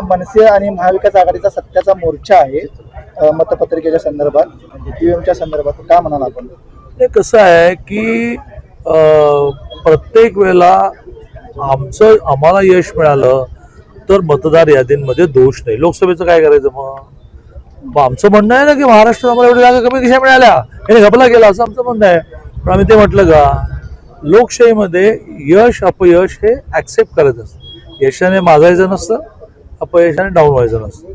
मनसे आणि महाविकास आघाडीचा सत्याचा मोर्चा आहे मतपत्रिकेच्या संदर्भात. म्हणजे ईव्हीएमच्या संदर्भात काय म्हणाल आपण? ते कसं आहे की प्रत्येक वेळेला आमचं आम्हाला यश मिळालं तर मतदार यादींमध्ये दोष नाही. लोकसभेचं काय करायचं मग? मग आमचं म्हणणं आहे ना की महाराष्ट्रात आम्हाला एवढ्या जागा कमी कशा मिळाल्या? हे घपला गेला असं आमचं म्हणणं आहे. पण आम्ही ते म्हटलं का लोकशाहीमध्ये यश अपयश हे ऍक्सेप्ट करायचं असतं. यशाने माजायचं नसतं. अपयशाने डाऊन व्हायचं नसतं.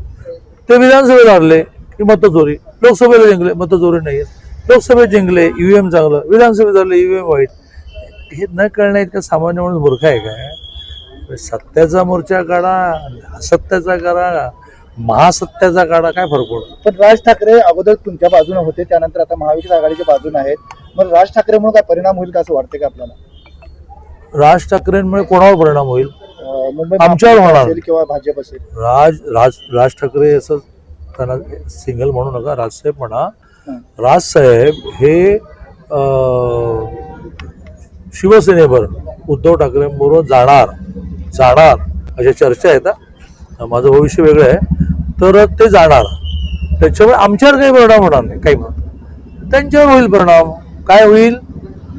ते विधानसभेत हरले की मतचोरी. लोकसभेला जिंकले मतचोरी नाही लोकसभेत जिंकले ईव्हीएम चांगलं. विधानसभेत झालं ईव्हीएम वाईट. हे न कळण्या इतका सामान्य माणूस मूर्ख आहे काय? सत्याचा मोर्चा काढा असत्याचा करा महासत्याचा काढा काय फरक पडतो? पण राज ठाकरे अगोदर तुमच्या बाजूने होते त्यानंतर आता महाविकास आघाडीच्या बाजूने आहेत. मग राज ठाकरेमुळे काय परिणाम होईल का असं वाटतं का आपल्याला? राज ठाकरेंमुळे कोणावर परिणाम होईल? आमच्यावर होणार. किंवा भाजप असेल. राज राज राज ठाकरे असं त्यांना सिंगल म्हणू नका राजसाहेब म्हणा. राजसाहेब हे शिवसेनेवर उद्धव ठाकरेंबरोबर जाणार जाणार अशा चर्चा आहेत. माझं भविष्य वेगळं आहे. तर ते जाणार. त्याच्यामुळे आमच्यावर काही परिणाम होणार नाही काही त्यांच्यावर होईल परिणाम. काय होईल?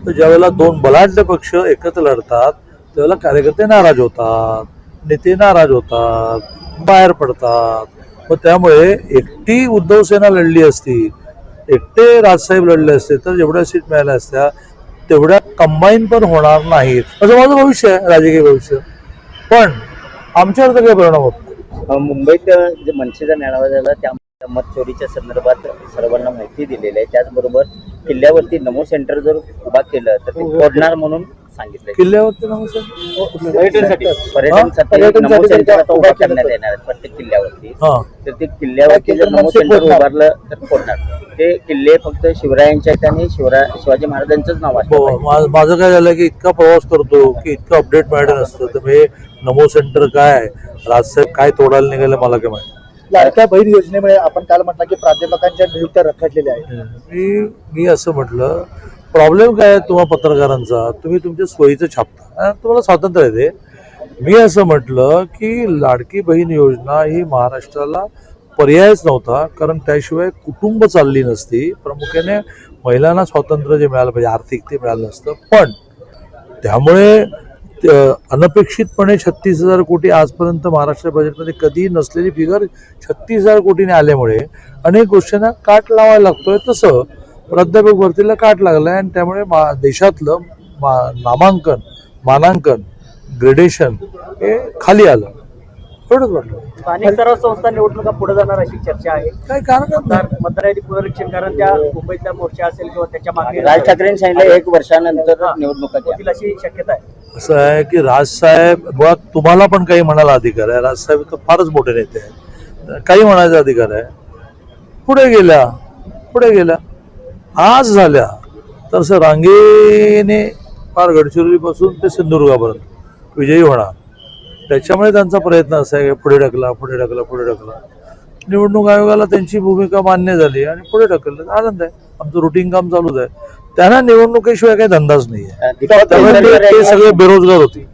तर ज्यावेळेला दोन बलाढ्य पक्ष एकत्र लढतात त्यावेळेला कार्यकर्ते नाराज होतात नेते नाराज होतात बाहेर पडतात. व त्यामुळे एकटी उद्धव सेना लढली असती एकटे राजसाहेब लढले असते तर जेवढ्या सीट मिळाल्या असत्या तेवढ्या कंबाईन पण होणार नाहीत. असं माझं भविष्य आहे राजकीय भविष्य. पण आमच्यावर तर काही परिणाम होत मुंबईत जे मनसेचा मेळावा झाला त्या मत चोरीच्या संदर्भात सर्वांना माहिती दिलेली आहे. त्याचबरोबर किल्ल्यावरती नमो सेंटर जर उभा केलं तर ते फोडणार म्हणून सांगितलंय. किल्ल्यावरती पर्यटनसाठी. हा? पर्यटनसाठी उभा करण्यात तर. येणार प्रत्येक किल्ल्यावरती. हा. तर ते किल्ल्यावरती जर नमो सेंटर. उभारलं. तर फोडणार ते किल्ले फक्त शिवरायांच्या आणि शिवराय शिवाजी महाराजांचंच नाव असलं हो, माझं काय झालं की इतका प्रवास करतो की इतकं अपडेट मिळालं नसतं. तर मी नमो सेंटर काय राजसाहेब काय तोडायला निघालं मला काय माहिती. लाडक्या बहीण योजनेमुळे आपण काल म्हटलं की प्राध्यापकांच्या नियुक्त्या रखडलेल्या आहेत. मी मी असं म्हटलं प्रॉब्लेम काय आहे तुम्हा पत्रकारांचा? तुम्ही तुमच्या सोयीचं छापता. तुम्हाला स्वातंत्र्य आहे ते. मी असं म्हटलं की लाडकी बहीण योजना ही महाराष्ट्राला पर्यायच नव्हता कारण त्याशिवाय कुटुंब चालली नसती. प्रामुख्याने महिलांना स्वातंत्र्य जे मिळालं पाहिजे आर्थिक ते मिळालं नसतं. पण त्यामुळे अनपेक्षितपणे छत्तीस हजार कोटी आजपर्यंत महाराष्ट्र बजेटमध्ये कधीही नसलेली फिगर छत्तीस हजार कोटीने आल्यामुळे अनेक गोष्टींना काट लावायला लागतोय. तसं प्राध्यापक भरतीला काट लागलाय आणि त्यामुळे मा देशातलं मा नामांकन मानांकन ग्रेडेशन हे खाली आलं. एवढंच वाटलं. सराव संस्था निवडणुका पुढे जाणार अशी चर्चा आहे. काय कारण मतदार मतदार यादी पुनरीक्षण कारण त्या मुंबईतला मोर्चा असेल किंवा त्याच्यामागे राज ठाकरेंनी सांगितलं एक वर्षानंतर निवडणुका द्या. होतील अशी शक्यता आहे. असं आहे की राजसाहेब मुळात तुम्हाला पण काही म्हणायला अधिकार आहे. राजसाहेब तर फारच मोठे नेते आहेत. काही म्हणायचा अधिकार आहे. पुढे गेल्या पुढे गेल्या. आज झाल्या तर असं रांगेने फार गडचिरोलीपासून ते सिंधुदुर्गापर्यंत विजयी होणार. त्याच्यामुळे त्यांचा प्रयत्न असा आहे की पुढे ढकला पुढे ढकला पुढे ढकला. निवडणूक आयोगाला त्यांची भूमिका मान्य झाली आणि पुढे ढकललं. आनंद आहे. आमचं रुटीन काम चालूच आहे. त्यांना निवडणुकीशिवाय काही धंदाच नाही आहे त्यामुळे ते- सगळे बेरोजगार होते.